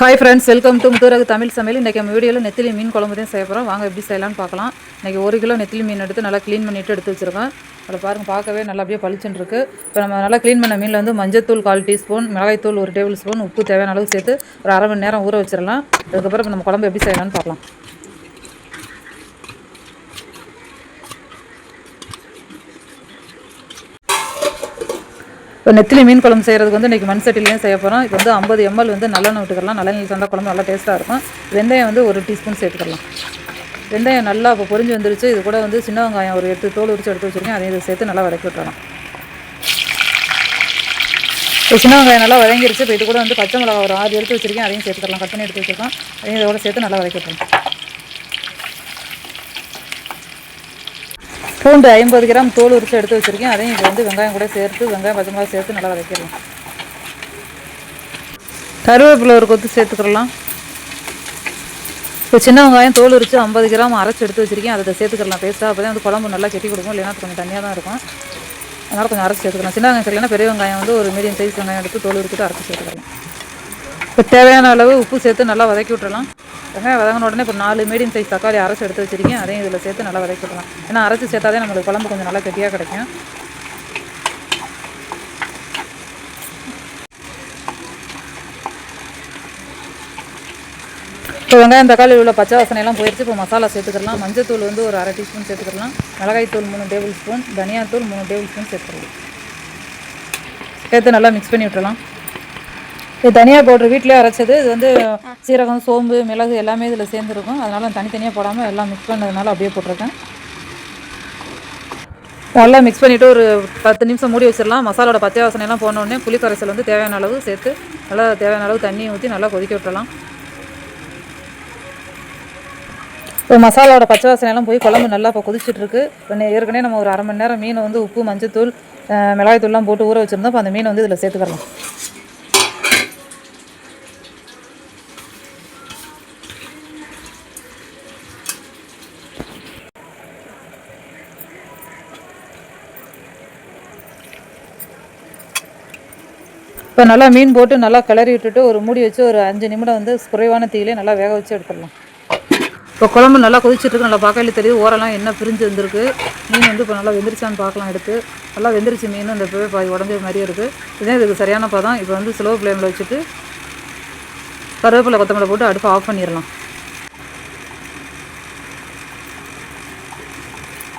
Hi friends welcome to Muthuragu Tamil சமையல். இன்றைக்கி நம்ம வீடியோவில் நெத்திலி மீன் குழம்பு தான் செய்ய போகிறோம் வாங்க எப்படி செய்யலாம்னு பார்க்கலாம். இன்றைக்கி ஒரு கிலோ நெத்திலி மீன் எடுத்து நல்லா க்ளீன் பண்ணிவிட்டு எடுத்து வச்சுருக்கேன் அதில் பாருங்கள் பார்க்கவே நல்லா அப்படியே பளிச்சுன்னு இருக்குது இப்போ நம்ம நல்லா க்ளீன் பண்ண மீனில் வந்து மஞ்சத்தூள் கால் டீஸ்பூன் மிளகாய்த்தூள் ஒரு டேபிள் ஸ்பூன் உப்பு தேவையான அளவு சேர்த்து ஒரு அரை மணி நேரம் ஊற வச்சிடலாம். அதுக்கப்புறம் நம்ம குழம்பு எப்படி செய்யலாம்னு பார்க்கலாம். இப்போ நெத்திலி மீன் குழம்பு செய்கிறதுக்கு வந்து இன்றைக்கி மண் சட்டிலையும் செய்ய போகிறோம் இப்போ வந்து ஐம்பது எம்எல் வந்து நல்லெண்ணெய் விட்டுக்கலாம். நல்லெண்ணெய் தந்தால் குழம்பு நல்லா டேஸ்ட்டாக இருக்கும். வெந்தயம் வந்து ஒரு டீஸ்பூன் சேர்த்துக்கலாம். வெந்தயம் நல்லா இப்போ பொரிஞ்சு வந்துருச்சு. இது கூட வந்து சின்ன வெங்காயம் ஒரு எடுத்து தோல் உரிச்சு எடுத்து வச்சுருக்கேன். அதையும் இதை சேர்த்து நல்லா வதக்கி விட்டுறலாம். இப்போ சின்ன வெங்காயம் நல்லா வதங்கிருச்சு. இப்போ இது கூட வந்து பச்சை மிளகா ஒரு ஆறு எடுத்து வச்சுருக்கேன். அதையும் சேர்த்துக்கலாம். கட் பண்ணி எடுத்து வச்சுருக்கோம். அதையும் இதோட சேர்த்து நல்லா வதக்கி விட்டுறோம் பூண்டு ஐம்பது கிராம் தோல் உரிச்சு எடுத்து வச்சுருக்கேன். அதையும் இப்போ வந்து வெங்காயம் கூட சேர்த்து வெங்காயம் பச்சை மிளகா சேர்த்து நல்லா வதக்கிடலாம். கருவேப்பிலை ஒரு கொத்து சேர்த்துக்கிறலாம். இப்போ சின்ன வெங்காயம் தோல் உரிச்சு ஐம்பது கிராம் அரைச்சி எடுத்து வச்சுருக்கேன். அதை சேர்த்துக்கலாம். பேஸ்ட்டாக அப்போ தான் வந்து குழம்பு நல்லா கெட்டி கொடுக்கும். இல்லைன்னா கொஞ்சம் தனியாக தான் இருக்கும். அதனால் கொஞ்சம் அரைச்சி சேர்த்துக்கலாம். சின்ன வெங்காயம் சரியில்லைனா பெரிய வெங்காயம் வந்து ஒரு மீடியம் சைஸ் வெங்காயம் எடுத்து தோல் உரிச்சிட்டு அரைச்சி சேர்த்துக்கலாம். இப்போ தேவையான அளவு உப்பு சேர்த்து நல்லா வதக்கி விட்டுறலாம். வெங்காயம் வதங்கின உடனே இப்போ நாலு மீடியம் சைஸ் தக்காளி அரைச்சி எடுத்து வச்சிருக்கேன். அதையும் இதில் சேர்த்து நல்லா வதக்கி விடலாம் ஏன்னா அரைச்சி சேர்த்தாதே நம்மளுக்கு குழம்பு கொஞ்சம் நல்லா கெட்டியாக கிடைக்கும். இப்போ வெங்காயம் தக்காளி உள்ள பச்சை வாசனையெல்லாம் போயிடுச்சு இப்போ மசாலா சேர்த்துக்கலாம். மஞ்சத்தூள் வந்து ஒரு அரை டீஸ்பூன் சேர்த்துக்கலாம். மிளகாய்த்தூள் மூணு டேபிள் ஸ்பூன் தனியாத்தூள் மூணு டேபிள் ஸ்பூன் சேர்த்துக்கலாம். சேர்த்து நல்லா மிக்ஸ் பண்ணி விட்டுலாம் இது தனியாக பவுட்ரு வீட்டிலே அரைச்சது. இது வந்து சீரகம் சோம்பு மிளகு எல்லாமே இதில் சேர்ந்துருக்கும். அதனால் தனித்தனியாக போடாமல் எல்லாம் மிக்ஸ் பண்ணதுனால அப்படியே போட்டிருக்கேன். நல்லா மிக்ஸ் பண்ணிவிட்டு ஒரு பத்து நிமிஷம் மூடி வச்சிடலாம். மசாலோட பச்சை வாசனைலாம் போனோடனே புளி கரைசல் வந்து தேவையான அளவு சேர்த்து நல்லா தேவையான அளவு தண்ணியை ஊற்றி நல்லா கொதிக்க விட்டுலாம் இப்போ மசாலாவோட பச்சை வாசனையெல்லாம் போய் குழம்பு நல்லா இப்போ கொதிச்சுட்ருக்கு இப்போ ஏற்கனவே நம்ம ஒரு அரை மணி நேரம் மீனை வந்து உப்பு மஞ்சத்தூள் மிளகாய்த்தூள்லாம் போட்டு ஊற வச்சுருந்தோம். இப்போ அந்த மீனை வந்து இதில் சேர்த்துக்கலாம் இப்போ நல்லா மீன் போட்டு நல்லா கிளறி விட்டுட்டு ஒரு மூடி வச்சு ஒரு அஞ்சு நிமிடம் வந்து குறைவான தீயிலே நல்லா வேக வச்சு எடுத்துடலாம். இப்போ குழம்பு நல்லா கொதிச்சிட்டு நல்லா பார்க்கல தெரியுது. ஓரெல்லாம் என்ன பிரிஞ்சு வந்திருக்கு. மீன் வந்து இப்போ நல்லா வெந்திரிச்சான்னு பார்க்கலாம் எடுத்து. நல்லா வெந்திரிச்சு மீன். இந்த இப்போவே பாதி உடஞ்ச மாதிரியே இருக்குது இதே இதுக்கு சரியான பதம். இப்போ வந்து ஸ்லோ ஃப்ளேமில் வச்சுட்டு கருவேப்பிலை கொத்தமல்லி போட்டு அடுப்பை ஆஃப் பண்ணிடலாம்.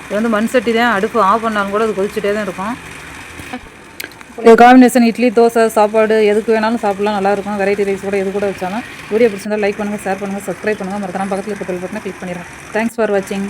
இது வந்து மண் சட்டி தான் அடுப்பு ஆஃப் பண்ணாலும் கூட அது கொதிச்சுட்டே தான் இருக்கும். இது காம்பினேஷன் இட்லி தோசை சாப்பாடு எதுக்கு வேணாலும் சாப்பிடலாம். நல்லா இருக்கும். வெரைட்டி ரைஸ் கூட எது கூட வச்சாலும். வீடியோ பிடிச்சிருந்தா லைக் பண்ணுங்கள் ஷேர் பண்ணுங்கள் சப்ஸ்கிரைப் பண்ணுங்கள் மறக்காம பக்கத்தில் இருக்க பெல் பட்டனை கிளிக் பண்ணிடுறேன் தேங்க்ஸ் ஃபார் வாட்சிங்